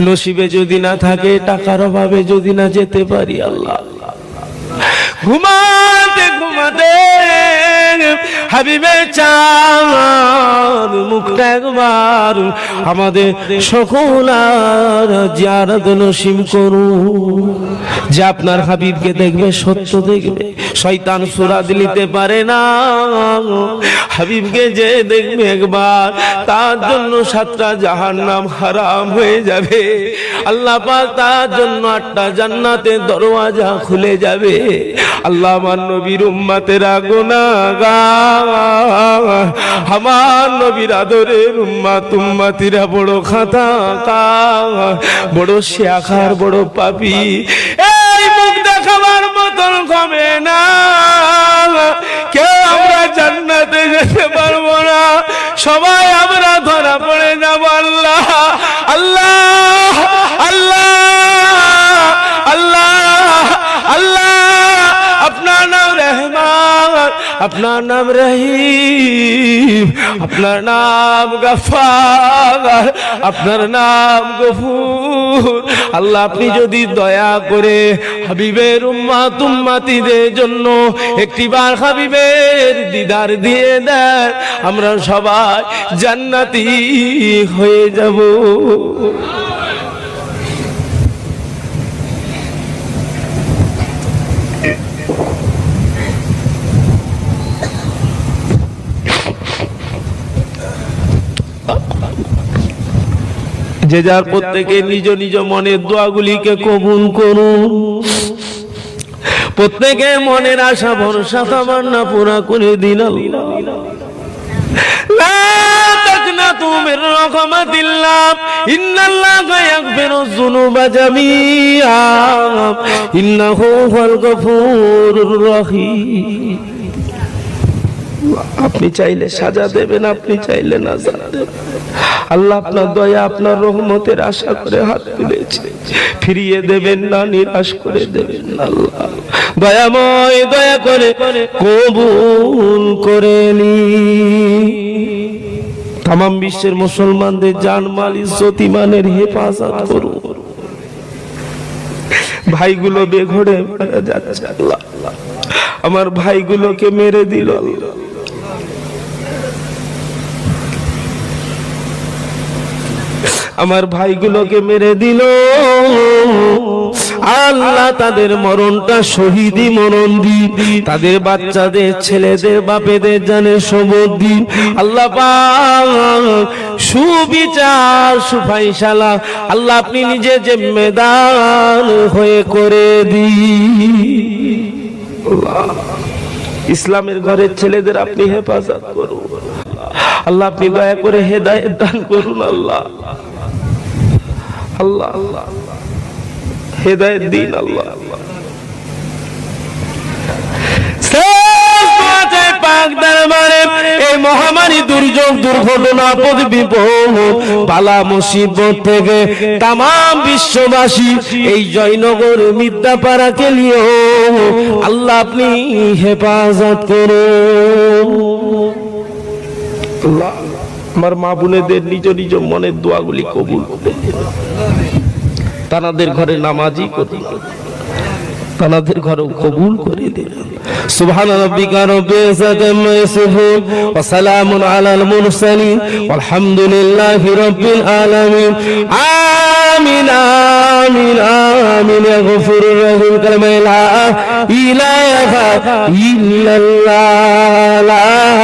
নসিবে যদি না থাকে টাকার অভাবে যদি না যেতে পারি আল্লাহ। ঘুমাতে ঘুমাতে হাবিবে চান মুখটা একবার আমাদের সকল জিয়ারত নসিম করুন। যে আপনার হাবিবকে দেখবে, সত্য দেখবে, শয়তান সুরা দিলিতে পারে না। হাবিবকে যে দেখবে একবার, তার জন্য সাতটা জাহান নাম হারাম হয়ে যাবে। আল্লাহ পাক তার জন্য আটটা জান্নাতের দরওয়াজা খুলে যাবে। আল্লাহ আমার নবীর উম্মাতেরা গুনাহগার। আমার নবীর আদরের উম্মাত, উম্মাতিরা বড় খাতা বড় শেখার বড় পাপি। এই মুখ দেখাবার মতন কমে না। কেউ আমরা জান্নাতে যেতে পারব না। সবাই আপনার নাম রহিম, আপনার নাম গফার, আপনার নাম গফুর। আল্লাহ, আপনি যদি দয়া করে হাবিবের উম্মাত উম্মাতিদের জন্য একটি একটিবার হাবিবের দিদার দিয়ে দেন, আমরা সবাই জান্নাতি হয়ে যাব। যে যার প্রত্যেকে নিজ নিজ মনের দোয়াগুলিকে কবুল করুন। প্রত্যেকে মনের আশা, ভরসা, তামান্না পুরা করে দিন। ইন্নাহু আপনি চাইলে সাজা দেবেন, আপনি চাইলে না দেবেন। আল্লাহ আপনার দয়া, আপনার রহমতের আশা করে হাত তুলেছে। ফিরিয়ে দেবেন না, নিরাশ করে দেবেন আল্লাহ। দয়াময় দয়া করে কবুল করে নি। তাম বিশ্বের মুসলমানদের জানমাল ইজ্জত ইমানের হেফাজত করুন। ভাইগুলো বেঘরে মারা যাচ্ছে আল্লাহ। আমার ভাইগুলোকে মেরে দিল আল্লাহ। আমার ভাইগুলোকে মেরে দিল। আল্লাহ তাদের মরণটা শহীদি মরণ দিন। তাদের বাচ্চাদের, ছেলেদের, বাপেদের জানে সবর দিন। আল্লাহ সুবিচার, সুফাইশালা আল্লাহ আপনি নিজে যে মেদান হয়ে করে দি ইসলামের ঘরের ছেলেদের আপনি হেফাজত করুন। আল্লাহ আপনি দয়া করে হেদায়েত দান করুন আল্লাহ। আল্লাহ হেদায়েত দিন আল্লাহ এই মহামারী দুর্যোগ, দুর্ঘটনা মুসিবত থেকে তাম বিশ্ববাসী এই জয়নগর মিদ্যাপাড়াকে নিয়েও আল্লাহ আপনি হেফাজত করুন। আমার মা বোনেদের নিজ নিজ মনের দোয়াগুলি কবুল করে। তানাদের ঘরে নামাজি করুন তানাদের ঘরেও কবুল করে রাব্বিকা রাব্বিল ইজ্জাতি আম্মা ইয়াসিফুন, ওয়া সালামুন আলাল মুরসালিন, ওয়ালহামদুলিল্লাহি রাব্বিল আলামিন। আমিন আমিন আমিন, ইয়া গফুরুর রহিম। কালামা লা ইলাহা ইল্লাল্লাহ, লা ইলাহা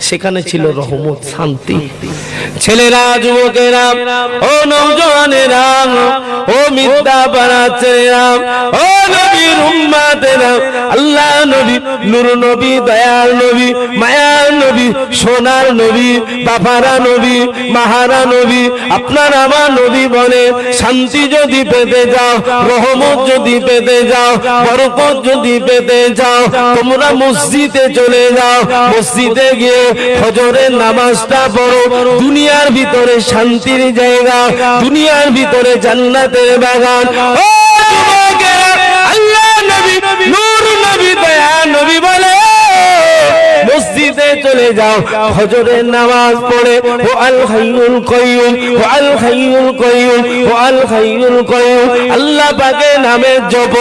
সেখানে ছিল রহমত শান্তি। ছেলেরা যুবকেরা ও নৌজওয়ানেরা ও মিথ্যা পাড়া ছেলেরা ও নবীর উম্মাতেরা আল্লাহ নবী নূর নবী দয়াল নবী মায়ার নবী সোনার নবী নবী মাহারা নবী আপনার আমার নবী বলে শান্তি যদি পেতে যাও রহমত যদি পেতে যাও বরকত যদি পেতে যাও তোমরা মসজিদে চলে যাও মসজিদে গিয়ে ফজরের নামাজটা পড়ো। দুনিয়ার ভিতরে শান্তির জায়গা দুনিয়ার ভিতরে জান্নাতের বাগান। আল্লাহ নবী। নূর নবী দয়া নবী বলে। মসজিদে চলে যাও। ফজরের নামাজ পড়ে ও আল হাইয়ুল কাইয়ুম ও আল হাইয়ুল কাইয়ুম ও আল হাইয়ুল কাইয়ুম আল্লাহ পাকের নামের জপ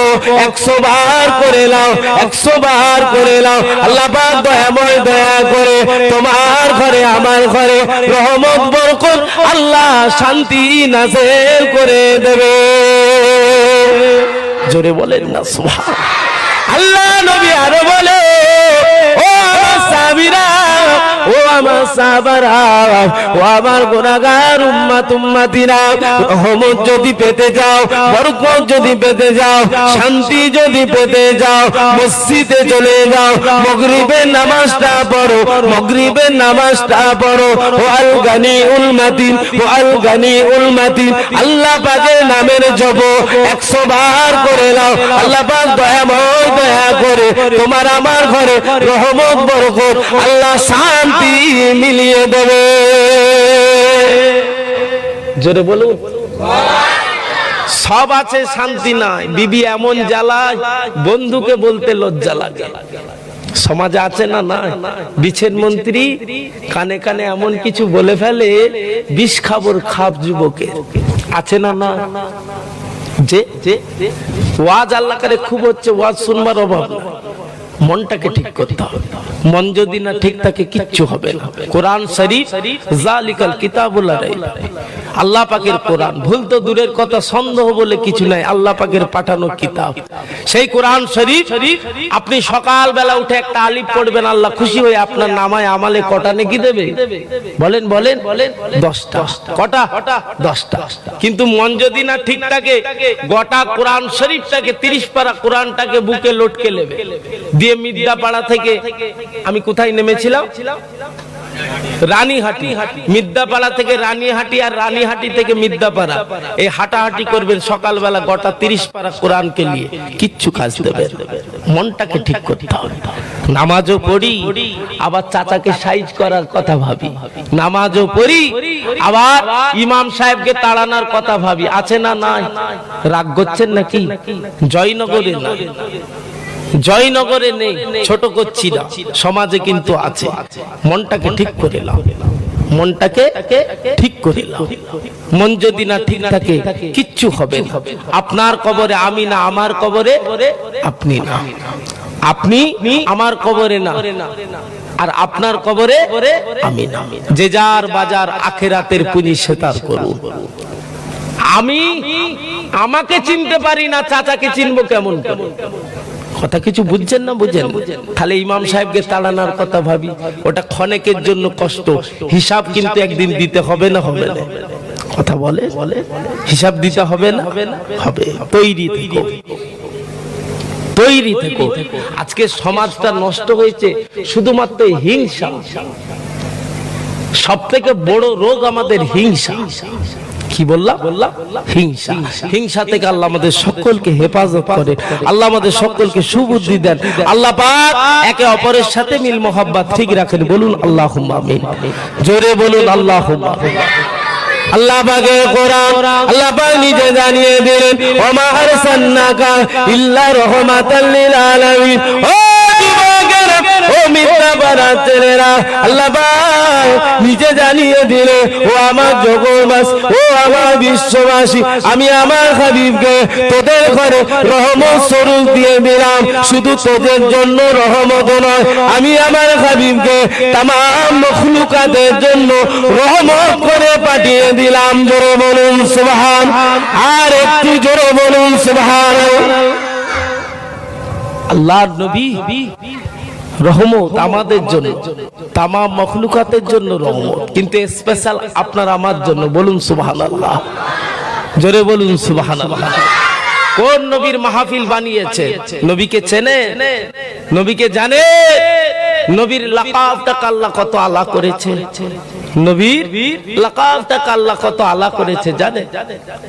100 বার করে নাও 100 বার করে নাও। আল্লাহ পাক দয়াময় দয়া করে তোমার ঘরে, আমার ঘরে রহমত, বরকত, আল্লাহ শান্তি নাযিল করে দেবে। জোরে বলেন না, সুবহান। আল্লাহ নবী আরও বলে, ও আমার সাবিরা ও আমার সাবারা ও আমার গুনাহগার উম্মাত উম্মাতিরা, রহমত যদি পেতে যাও, বরকত যদি পেতে যাও, শান্তি যদি পেতে যাও, মসজিদে চলে যাও, মাগরিবের নামাজটা পড়ো, মাগরিবের নামাজটা পড়ো, ও আল গানি উল মাতিন, ও আল গানি উল মাতিন, আল্লাহ পাকের নামের জপ 100 বার করে নাও, আল্লাহ পাক দয়াময় দয়া করে, তোমার আমার ঘরে রহমত, বরকত, আল্লাহ শান্তি মিলিয়ে দেবে জোরে বলুন সব আছে শান্তি নাই বিবি এমন জ্বালায় বন্ধুকে বলতে লজ্জা লাগে সমাজে আছে না না বিছের মন্ত্রী কানে কানে এমন কিছু বলে ফেলে বিষ খাবর খাপ যুবকের আছে না না যে ওয়াজ আল্লাহ খুব হচ্ছে ওয়াজ শুনবার অভাব। মনটাকে ঠিক করতে হবে। মন যদি না ঠিক থাকে, কিচ্ছু হবে না। কোরআন শরীফ জালিকাল কিতাবুল আল্লাহ পাকের কোরআন। ভুল তো দূরের কথা, সন্দেহ বলে কিছু নাই। আল্লাহ পাকের পাঠানো কিতাব। সেই কোরআন শরীফ, আপনি সকাল বেলা উঠে একটা আলিফ পড়বেন, আল্লাহ খুশি হয়ে আপনার নামায় আমালে কটা নেকি দেবে? বলেন বলেন, দশটা। কটা? দশটা। কিন্তু মন যদি না ঠিক থাকে, গোটা কোরআন শরীফটাকে, তিরিশ পারা কোরআনটাকে বুকে লটকে নেবে। দিয়ে মিদ্যাপাড়া থেকে আমি কোথায় নেমেছিলাম? রানীহাটি, মিদ্যাপাড়া থেকে রানীহাটি আর রানীহাটি থেকে মিদ্যাপাড়া। এই হাঁটাহাঁটি করবেন সকালবেলা গোটা তিরিশ পারা কোরআনকে নিয়ে। কিচ্ছু কাজ দেবে মনটাকে ঠিক করতে হবে। নামাজও পড়ি, আবার চাচাকে সাইজ করার কথা ভাবি। নামাজও পড়ি, আবার ইমাম সাহেবকে তাড়ানোর কথা ভাবি। আছে না নাই? রাগ করছেন নাকি? জয়নগরে না। জয়নগরে নেই, ছোট করছি না, সমাজে কিন্তু আছে। মনটাকে ঠিক করে নাও। মনটাকে ঠিক করে নাও। মন যদি না ঠিক থাকে, কিচ্ছু হবে না। আপনার কবরে আমি না, আমার কবরে আপনি না। আপনি আমার কবরে না, আর আপনার কবরে আমি না। যে যার বাজার আখেরাতের পুঁজি সেতার করুন। আমি আমাকে চিনতে পারি না, চাচাকে চিনবো কেমন করে? কথা কিছু বুঝছেন না বুঝেন? তাহলে ইমাম সাহেবকে তাড়ানোর কথা ভাবি। ওটা ক্ষণেকের জন্য কষ্ট। হিসাব কিন্তু একদিন দিতে হবে না হবে না। কথা বলে? হিসাব দিতে হবে না? হবে। তৈরি থেকো। তৈরি থেকো। আজকে সমাজটা নষ্ট হয়েছে শুধুমাত্র হিংসা। সব থেকে বড় রোগ আমাদের হিংসা। কি বললাম? হিংসা। হিংসা থেকে আল্লাহ আমাদের সকলকে হেফাজত করে। আল্লাহ আমাদের সকলকে সুবুদ্ধি দেন। আল্লাহ পাক একে অপরের সাথে মিল মোহাব্বত ঠিক রাখেন। বলুন আল্লাহ আমিন। জোরে বলুন আল্লাহ আল্লাহ পাকে কোরআন, আল্লাহ পাক নিজে জানিয়ে দিলেন, ওমা আরসালনাকা ইল্লা রাহমাতাল লিল আলামিন। ও মিথ্যা আল্লাহ নিজে জানিয়ে দিলে, ও আমার জগৎবাস ও আমার বিশ্ববাসী, আমি আমার হাবিবকে তোদের ঘরে রহমত স্বরূপ দিয়ে দিলাম। শুধু তোদের জন্য রহমত নয়, আমি আমার হাবিবকে তাম মখলুকাতের জন্য রহমত করে পাঠিয়ে দিলাম। জোরে বলুন, সুবহান। আর একটু জোরে বলুন, সুবহান। আল্লাহর নবী রহমত আমাদের জন্য, তামাম মখলুকাতের জন্য রহমত। কিন্তু স্পেশাল আপনার আমার জন্য, বলুন সুবাহান আল্লাহ জোরে বলুন সুবাহান আল্লাহ কোন নবীর মাহফিল বানিয়েছে নবীকে চেনে নবীকে জানে নবীর লাকাবটাকে আল্লাহ কত আলা করেছে? নবীর লাকাবটাকে আল্লাহ কত আলা করেছে জানে?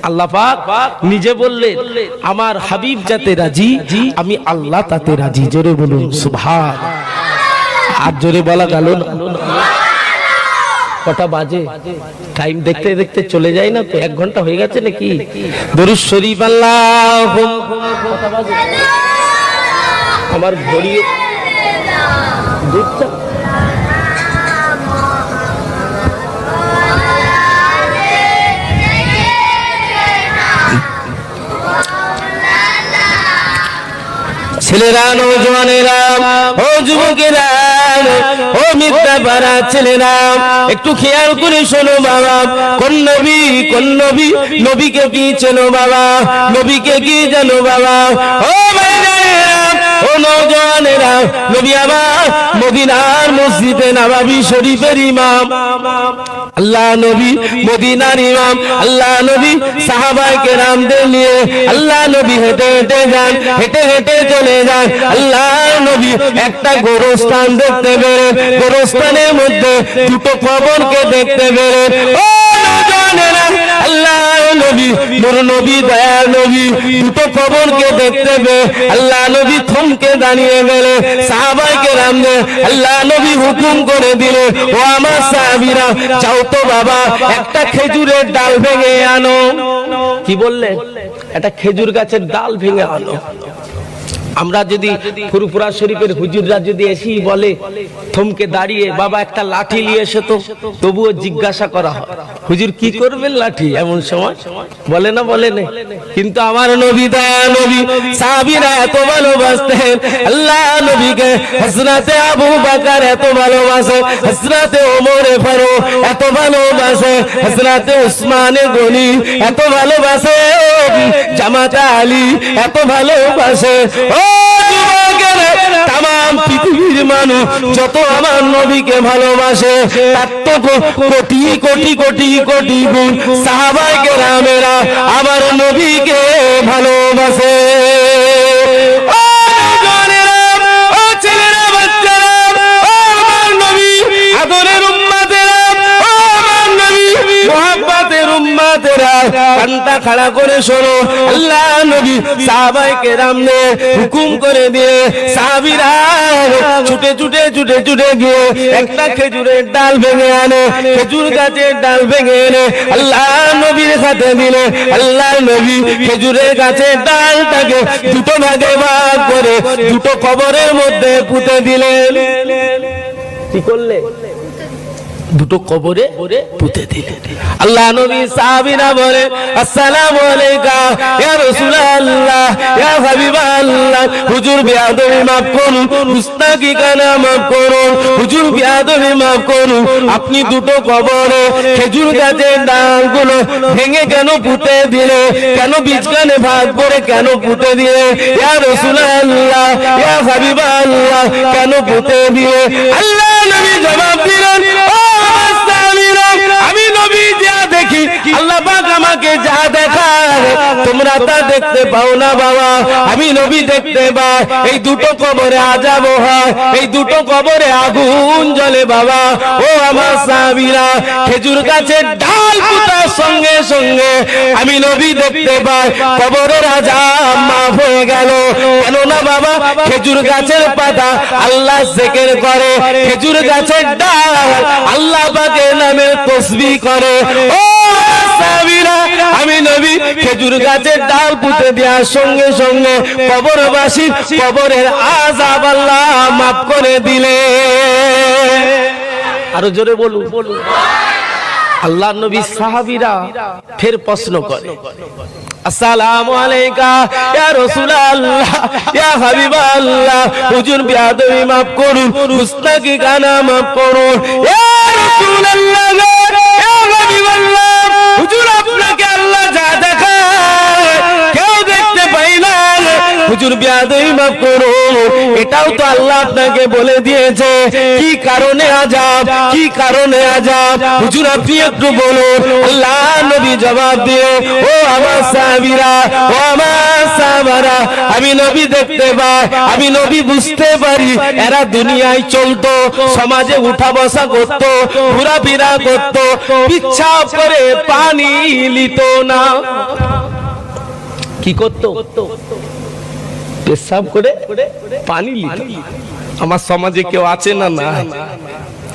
আল্লাহ পাক নিজে বললেন, আমার হাবিব যাতে রাজি, আমি আল্লাহ তাতে রাজি। জোরে বলুন, সুবহান। আর জোরে বলা গেল না। কটা বাজে? টাইম দেখতে দেখতে চলে যায় না তো? এক ঘণ্টা হয়ে গেছে নাকি? দরুদ শরীফ আল্লাহ আমার ঘড়ি দেখছ? ছেলেরা নৌজওয়ানেরা ও যুবকেরা, ও মিথ্যা পাড়া ছেলেরা, একটু খেয়াল করে শোনো বাবা, কোন নবী কোন নবী, নবীকে কি চেনো বাবা, নবীকে কি জানো বাবা ও ও নৌজওয়ানেরা নবী আমার, মদিনার মসজিদে নবাবি শরীফের ইমাম। আল্লাহ নবী, মদিনার ইমাম। আল্লাহ নবী, সাহাবায়ে কেরামদের নিয়ে। আল্লাহ নবী হেঁটে হেঁটে যান, হেঁটে হেঁটে চলে যান। আল্লাহ নবী একটা গোরস্থান দেখতে পেরে গোরস্থানের মধ্যে দুটো কবরকে দেখতে পেরে ও নবী, নূর নবী দয়া নবী, দুটো দেখতে পেয়ে আল্লাহ নবী থমকে দাঁড়িয়ে গেলে সাহাবাইকে আল্লাহ নবী হুকুম করে দিলে, ও আমার সাহাবিরা চাও তো বাবা, একটা খেজুরের ডাল ভেঙে আনো। কি বললে? একটা খেজুর গাছের ডাল ভেঙে আনো। আমরা যদি ফুরফুরা শরীফের হুজুররা যদি এসি বলে, থমকে দাঁড়িয়ে, বাবা, একটা লাঠি নিয়ে এসে তো। তবুও জিজ্ঞাসা করা হয়, হুজুর, কি করবেন লাঠি? এমন সময় বলে না বলে না কিন্তু আমার নবী দয়া নবী, সাহাবীরা এত ভালোবাসতেন। আল্লাহ নবীকে হযরতে আবু বকর এত ভালোবাসে, হযরতে ওমরে ফারুক এত ভালোবাসে, হযরতে উসমানে গনি এত ভালোবাসে জামাতা আলী এত ভালোবাসে। ও মানুষ যত আমার নবীকে ভালোবাসে, তার কোটি কোটি কোটি কোটি গুণ সাহাবাই কেরামেরা আমার নবীকে ভালোবাসে। ডাল ডালটাকে দুটো ভাগে ভাগ করে দুটো কবরের মধ্যে পুঁতে দিলেন। কি করলে? দুটো কবরে পুঁতে দিলেন আল্লাহ নবী সাহাবীরা বলে, আসসালামু আলাইকা, ইয়া রাসূলুল্লাহ, ইয়া হাবিবাল্লাহ, হুজুর বিয়াদবি maaf করুন, মুস্তাকি কানা maaf করুন, হুজুর বিয়াদবি maaf করুন, আপনি দুটো কবরে খেজুর গাছের ডালগুলো ভেঙে কেন পুঁতে দিলে? কেন বীজখানে ভাগ করে কেন পুঁতে দিলে? ইয়া রাসূলুল্লাহ, ইয়া হাবিবাল্লাহ, কেন পুঁতে দিলে? আল্লাহ আমাকে যা দেখায় তোমরা তা দেখতে পাও না বাবা। আমি নবী দেখতে পাই। এই দুটো কবরে আজাব হয়, এই দুটো কবরে আগুন জ্বলে বাবা। ও আমার সাহাবীরা, খেজুর গাছের ডাল পুতার সঙ্গে সঙ্গে আমি নবী দেখতে পাই। কবরের আজাব মাফ হয়ে গেল। কেননা বাবা, খেজুর গাছের পাতা আল্লাহ জেকের করে। খেজুর গাছের ডাল আল্লাহ পাকের নামে তসবি করে। ও সাহাবীরা, আমি নবী খেজুর গাছের ডাল পুঁতে দেওয়ার সঙ্গে সঙ্গে কবরবাসী কবরের আজাব আল্লাহ মাফ করে দিলে। আরও জোরে বলুন। বলুন আল্লাহ নবী সাহাবীরা ফের প্রশ্ন করে। আসসালামু আলাইকা ইয়া রাসূলুল্লাহ ইয়া হাবিবাল্লাহ হুজুর বিয়াদবি maaf করুন মুস্তাকি গানা maaf করুন। ইয়া রাসূলুল্লাহ ইয়া হাবিবাল্লাহ। হুজুর, আপনাকে আল্লাহ যা দেখায়, কেউ দেখতে পাই না হুজুর বিয়াদই মাফ করুন। এটাও তো আল্লাহ আপনাকে বলে দিয়েছে। কি কারণে আজাব কি কারণে আজাব হুজুর, আপনি একটু বলুন। আল্লাহ নবী জবাব দিয়ে ও আমার সাহাবীরা, ও আমার সাহাবারা, আমি নবী দেখতে পাই, আমি নবী বুঝতে পারি, এরা দুনিয়ায় চলতো, সমাজে উঠা বসা করত, ঘোরাফেরা করত করে পানি লিত না। কি করত? পেশাব করে পানি লিত আমার সমাজে কেউ আছে না না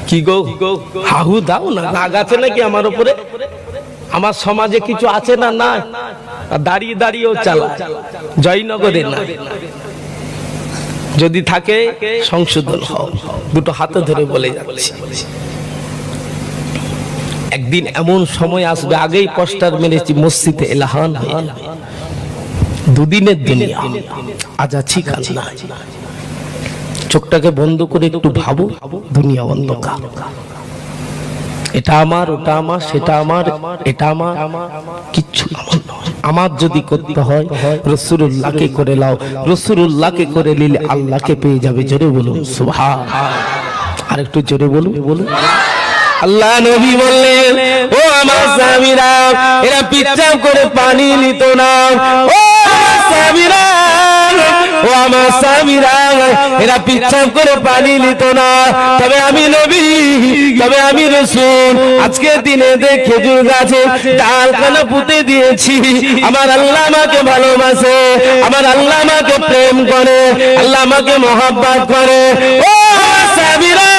কি গো? হাহু দাও না। রাগ আছে নাকি আমার উপরে? আমার সমাজে কিছু আছে না না দাঁড়িয়ে দাঁড়িয়েও চালা জয়নগরে না যদি থাকে, সংশোধন হও। দুটো হাতে ধরে বলে যাচ্ছি। একদিন এমন সময় আসবে, আগেই পোস্টার মেরেছি, মসজিদে এলাহান দুদিনের দুনিয়া, আজ আছি কাল না চোখটাকে বন্ধ করে একটু ভাবো, দুনিয়া অন্ধকার। এটা আমার, ওটা আমার, সেটা আমার, এটা আমার, কিচ্ছু আমার যদি করতে হয় রসুল্লাহকে করে লাও। রসুল্লাহকে করে নিলে আল্লাহকে পেয়ে যাবে। জোরে বলুন সুভাষ আর একটু জোরে বলুন বলুন। আল্লাহ নবী বললেন, ও আমার স্বামীরা এরা পিচ্ছাপ করে পানি নিত না। ও আমার স্বামীরা ও আমার স্বামীরা এরা পিচ্ছাপ করে পানি নিত না। তবে আমি নবী, তবে আমি রসুল। আজকে দিনে দেখ খেজুর গাছে ডাল কেন পুঁতে দিয়েছি। আমার আল্লাহ আমাকে ভালোবাসে, আমার আল্লাহ আমাকে প্রেম করে, আল্লাহ আমাকে মহাব্বাত করে। ও স্বামীরা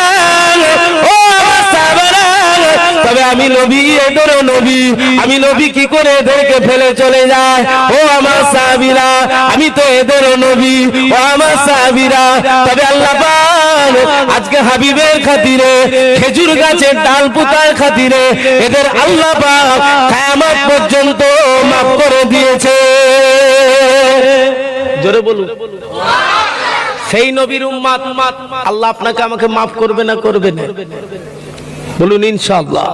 আমি নবী এদেরও নবী। আমি নবী কি করে এদেরকে ফেলে চলে যায়? ও আমার সাহাবিরা, আমি তো এদেরও নবী। ও আমার সাহাবিরা, তবে আল্লাহ আজকে হাবিবের খাতিরে, খেজুর গাছের ডাল পুতার খাতিরে এদের আল্লাহ পাক কিয়ামত পর্যন্ত মাফ করে দিয়েছে। জোরে বলুন। সেই নবীর উম্মাত, আল্লাহ আপনাকে আমাকে মাফ করবে না করবে না? বলুন, ইনশাআল্লাহ।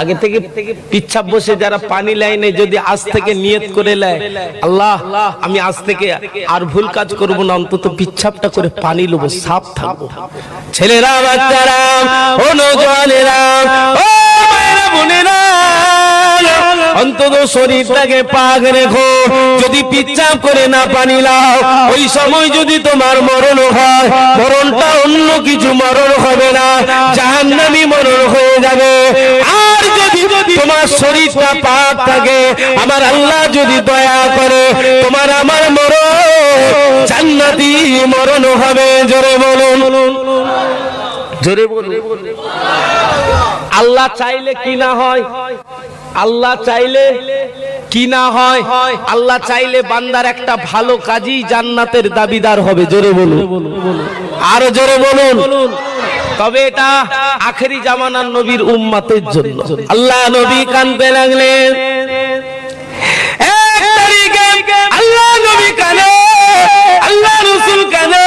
আগে থেকে পিচ্ছাপ বসে যারা পানি লাইনে যদি আজ থেকে নিয়ত করে নেয়, আল্লাহ, আমি আজ থেকে আর ভুল কাজ করব না, অন্তত পিচ্ছাপটা করে পানি লব, সাপ থাকব। ছেলেরা, বাচ্চারা ও নজওয়ানেরা ও মায়েরা, বোনেরা অন্তত শরীরটাকে পাক রেখো। যদি পিচ্ছাপ করে না পানি লাও, ওই সময় যদি তোমার মরণ হয়, মরণটা অন্য কিছু মরণ হবে না, জাহান্নামি মরণ হয়ে যাবে। আর যদি তোমার শরীরটা পাক থাকে, আমার আল্লাহ যদি দয়া করে, তোমার আমার মরণ, জান্নাতি মরণ হবে। জোরে বলুন। জোরে বলুন। আল্লাহ চাইলে কি না হয়? আল্লাহ চাইলে কি না হয়? আল্লাহ চাইলে বান্দার একটা ভালো কাজই জান্নাতের দাবিদার হবে, জোরে বলুন। আরও জোরে বলুন। তবে এটা আখেরি জামানার নবীর উম্মাতের জন্য। আল্লাহ নবী কানতে লাগলেন আল্লাহ নবী কানে, আল্লাহ রসুল কানে।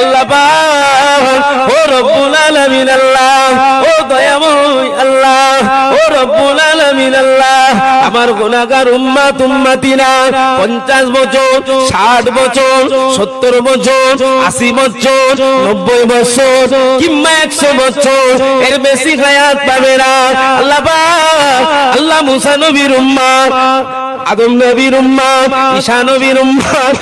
আল্লাহ ও রব্বুল আলামিন আল্লাহ, ও দয়াময় আল্লাহ, ও রব্বুল আমার গুনাহগার উম্মাত উম্মাতিনা 50 বছর 60 বছর 70 বছর 80 বছর 90 বছর, কিংবা 100 বছর, এর বেশি হায়াত পাবে না। আল্লাহ আল্লাহ মুসা নবীর উম্মাত, আদম নবীর উম্মাত ঈসা নবীর উম্মাত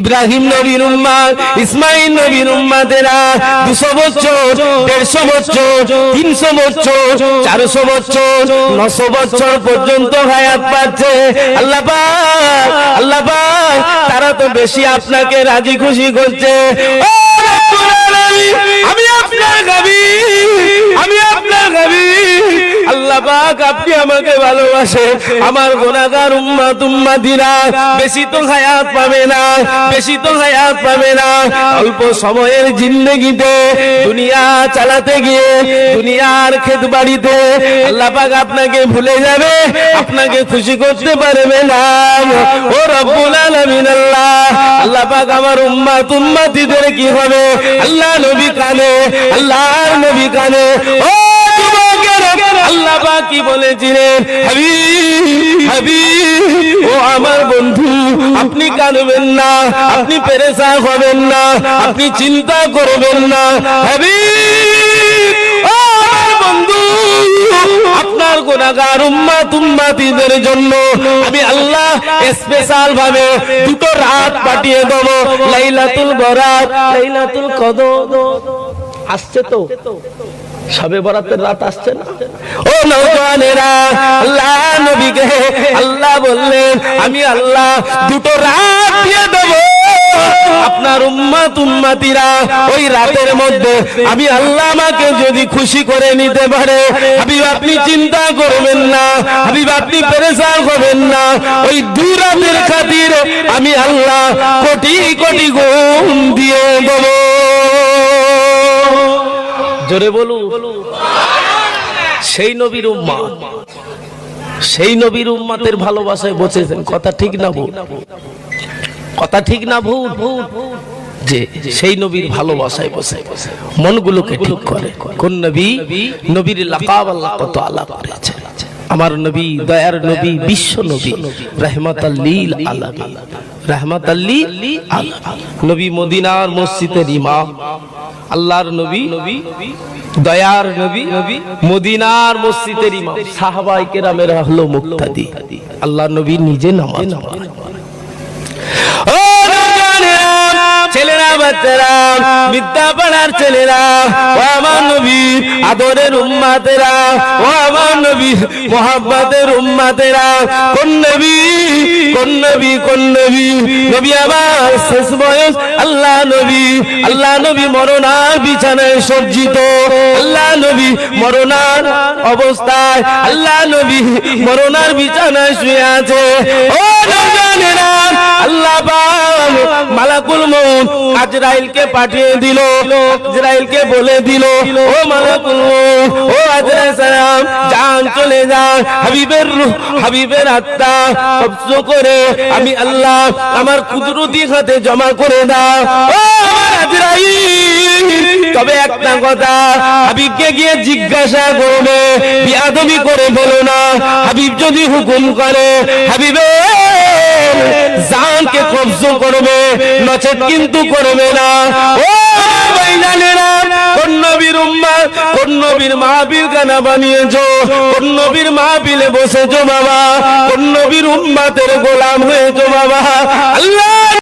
ইব্রাহিম নবীর উম্মাত ইসমাইল নবীর উম্মাতেরা 200 বছর 150 বছর 300 বছর 400 বছর 900 বছর পর্যন্ত হায়াত পাচ্ছে। আল্লাহ আল্লাহ তারা তো বেশি আপনাকে রাজি খুশি করছে। আমি আপনার আমি আপনার আল্লাহ পাক আমাকে ভালোবাসে। আমার গোনাগার উম্মাত উম্মাতিরা বেশি তো হায়াত পাবে না, বেশি তো হায়াত পাবে না। অল্প সময়ের জিন্দগিতে দুনিয়া চালাতে গিয়ে, দুনিয়ার ক্ষেত বাড়িতে আল্লাহ পাক আপনাকে ভুলে যাবে, আপনাকে খুশি করতে পারবে না। ও রব্বুল আলামিন আল্লাহ আল্লাহ পাক আমার উম্মাত উম্মাতিদের কি হবে? আল্লাহ নবী কানে আল্লাহ নবী কানে। ও আল্লাহ কি বলেছিলেন? ও আমার বন্ধু, আপনি কাঁদবেন না, আপনি পেরেশান হবেন না, আপনি চিন্তা করবেন না। বন্ধু, আপনার গুনাহগার উম্মাত উম্মাতিদের জন্য আমি আল্লাহ স্পেশাল ভাবে দুটো রাত পাঠিয়ে দেবো, লাইলাতুল বরাত, লাইলাতুল কদর। আসছে তো? সবে বরাতের রাত আসছে না? ও নৌজওয়ানেরা আল্লাহ নবীকে আল্লাহ বললেন, আমি আল্লাহ দুটো রাত দিয়ে দেবো। আপনার উম্মাত উম্মাতিরা ওই রাতের মধ্যে আমি আল্লাহ আমাকে যদি খুশি করে নিতে পারে, হাবিব আপনি চিন্তা করবেন না, হাবিব আপনি পেরেশান হবেন না। ওই দুই রাতের খাতির আমি আল্লাহ কোটি কোটি গুণ দিয়ে দেবো। জোরে বলু সেই নবীর উম্মা। সেই নবীর উম্মাতের ভালোবাসায় বসেছেন। কথা ঠিক না ভুল? কথা ঠিক না ভুল? যে সেই নবীর ভালোবাসায় বসে। মনগুলোকে ঠিক করে। কোন নবী? নবীর লাকাব আল্লাহ কত আলাপ করেছে আমার নবী, দয়ার নবী, বিশ্ব নবী রহমত আল্লিল রহমত নবী মদিনার মসজিদের ইমাম, আল্লাহর নবী, দয়ার নবী, মদিনার মসজিদের ইমাম, সাহাবাই কেরামের হলো মুক্তাদি। আল্লাহর নবী নিজে নামাজ ও ছেলেরা বাচ্চারা, বিদ্যা ছেলেরা, ও আমার নবী, আদরের উম্মাতেরা, ও আমার নবী, মোহাব্বতের উম্মাতেরা। কোন নবী কোন নবী কোন নবী? নবী শেষ বয়স, আল্লাহ নবী আল্লাহ নবী মরণার বিছানায় সজ্জিত। আল্লাহ নবী মরণার অবস্থায়, আল্লাহ নবী মরণার বিছানায় শুয়ে আছে। ও আল্লাহ মালাকুল মউত। আজরাইলকে পাঠিয়ে দিল, আজরাইলকে বলে দিল, ও ও আজরাইল সালাম, জান চলে হাবিবের হাবিবের আত্মা, কবজ করে, আমি আল্লাহ আমার কুদরতি হাতে জমা করে দাও ও আজরাইল, তবে একটা কথা, হাবিবকে গিয়ে জিজ্ঞাসা করবে, বিয়াদবি করে বলো না, হাবিব যদি হুকুম করে, হাবিবের জানকে কবজ করবে, নচেত কিন্তু করবে না। ও ভাইজানেরা কোন নবীর বসেছো বাবা কোন উম্মাতের গোলাম হয়েছো বাবা। আল্লাহ